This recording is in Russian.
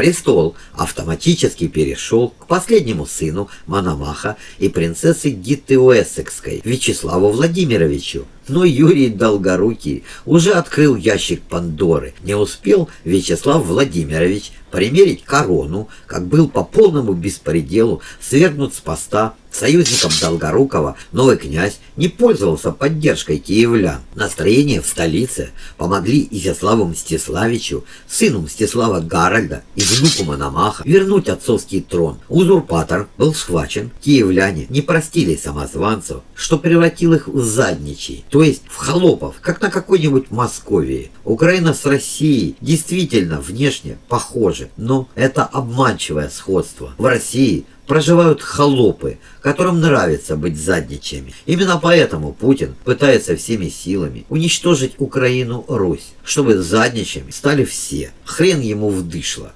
Престол автоматически перешел к последнему сыну Мономаха и принцессы Гитты Уэссекской Вячеславу Владимировичу. Но Юрий Долгорукий уже открыл ящик Пандоры. Не успел Вячеслав Владимирович примерить корону, как был по полному беспределу свергнут с поста союзником Долгорукова, новый князь не пользовался поддержкой киевлян. Настроение в столице помогли Изяславу Мстиславичу, сыну Мстислава Гарольда и внуку Мономаха, вернуть отцовский трон. Узурпатор был схвачен, киевляне не простили самозванцев, что превратил их в задничий, то есть в холопов, как на какой-нибудь Московии. Украина с Россией действительно внешне похожи, но это обманчивое сходство. В России проживают холопы, которым нравится быть задничами. Именно поэтому Путин пытается всеми силами уничтожить Украину Русь, чтобы задничами стали все. Хрен ему вдышло.